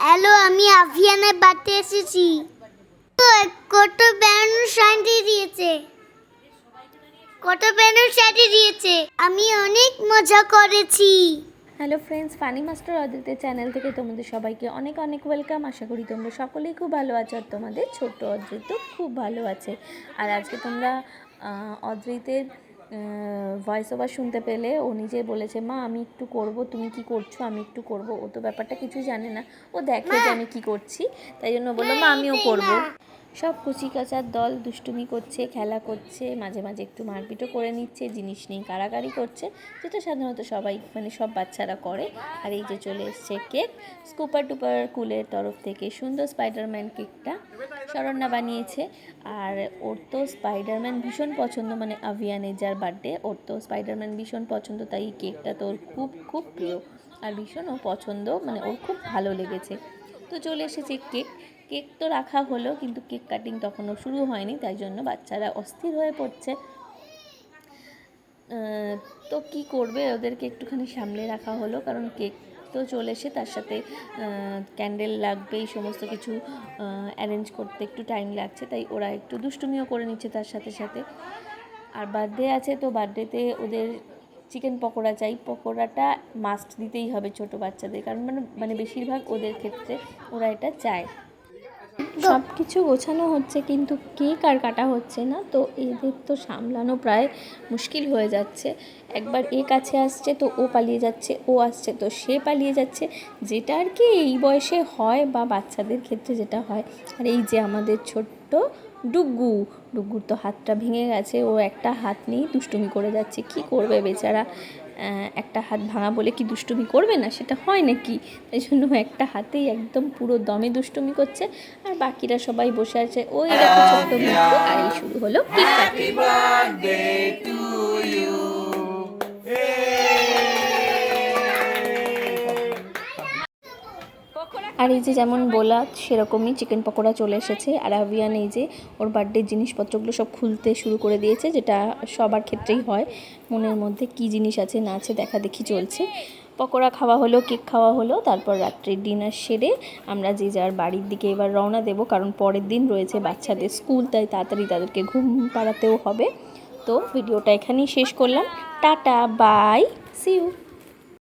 Hello, আমি আভিয়ানের বাড়িতে এসেছি। তো, কত ব্যানার শান্তি দিয়েছে। কত ব্যানার শান্তি দিয়েছে। আমি অনেক মজা করেছি। হ্যালো ফ্রেন্ডস ফানি মাস্টার অদিতের চ্যানেল থেকে তোমাদের সবাইকে অনেক অনেক ওয়েলকাম আশা করি তোমরা সকলেই খুব ভালো আছো আর তোমাদের ছোট্ট অদ্রিত খুব ভালো আছে। আর আজকে তোমরা অদ্রিতের ভয়েস ওভার শুনতে পেলে ও নিজে বলেছে মা আমি একটু করব তুমি কি করছ? আমি একটু করব। ও তো ব্যাপারটা কিছু জানে না। ও দেখে যে আমি কি করছি। তাই জন্য বলল মা আমিও করব। সব কুচি কাচার দল দুষ্টুমি করছে, খেলা করছে, মাঝে মাঝে একটু মারপিটও করে নিচ্ছে, জিনিস নিয়ে কারাকারি করছে, যেটা সাধারণত সবাই মানে সব বাচ্চারা করে। আর এই যে চলে এসছে কেক, স্কুপার টুপার কুলের তরফ থেকে সুন্দর স্পাইডারম্যান কেকটা শরণ্যা বানিয়েছে। আর ওর তো স্পাইডারম্যান ভীষণ পছন্দ মানে আভিয়ানের যার বার্থডে, ওর তো স্পাইডারম্যান ভীষণ পছন্দ, তাই কেকটা তো খুব খুব প্রিয়। আর ভীষণ ও পছন্দ মানে ওর খুব ভালো লেগেছে। তো চলে এসেছে কেক। কেক তো রাখা হলো, কিন্তু কেক কাটিং তখনও শুরু হয়নি, তাই জন্য বাচ্চারা অস্থির হয়ে পড়ছে। তো কি করবে? ওদেরকে একটুখানি সামলে রাখা হলো, কারণ কেক তো চলে এসে তার সাথে ক্যান্ডেল লাগবে, এই সমস্ত কিছু অ্যারেঞ্জ করতে একটু টাইম লাগছে, তাই ওরা একটু দুষ্টুমিও করে নিচ্ছে তার সাথে সাথে। আর বার্থডে আছে, তো বার্থডেতে ওদের চিকেন পকোড়া চাই, পকোড়াটা মাস্ট দিতেই হবে ছোট বাচ্চাদের। কারণ মানে মানে বেশিরভাগ ওদের ক্ষেত্রে ওরা এটা চায়। সব কিছু গোছানো হচ্ছে, কিন্তু কেক আর কাটা হচ্ছে না, তো এদের তো সামলানো প্রায় মুশকিল হয়ে যাচ্ছে। একবার এ কাছে আসছে, তো ও পালিয়ে যাচ্ছে, ও আসছে, তো সে পালিয়ে যাচ্ছে। যেটা আর কি এই বয়সে হয় বা বাচ্চাদের ক্ষেত্রে যেটা হয়। আর এই যে আমাদের ছোট্ট ডুগ্গু ডুগ্গুর তো হাতটা ভেঙে গেছে, ও একটা হাত নিয়েই দুষ্টুমি করে যাচ্ছে, কি করবে বেচারা? একটা হাত ভাঙা বলে কি দুষ্টুমি করবে না? সেটা হয় নাকি? তাই জন্য একটা হাতেই একদম পুরো দমে দুষ্টুমি করছে, আর বাকিরা সবাই বসে আছে। ওই এরকম ছোট্ট আর এই শুরু হলো আর এই যে যেমন বলা, সেরকমই চিকেন পকোড়া চলে এসেছে। আর আভিয়ান এই যে ওর বার্থডের জিনিসপত্রগুলো সব খুলতে শুরু করে দিয়েছে, যেটা সবার ক্ষেত্রেই হয়। মনের মধ্যে কি জিনিস আছে না আছে দেখা দেখি চলছে। পকোড়া খাওয়া হলো, কেক খাওয়া হলো, তারপর রাত্রির ডিনার সেরে আমরা যে যার বাড়ির দিকে এবার রওনা দেব, কারণ পরের দিন রয়েছে বাচ্চাদের স্কুল, তাই তাড়াতাড়ি তাদেরকে ঘুম পাড়াতেও হবে। তো ভিডিওটা এখানেই শেষ করলাম। Tata, by C you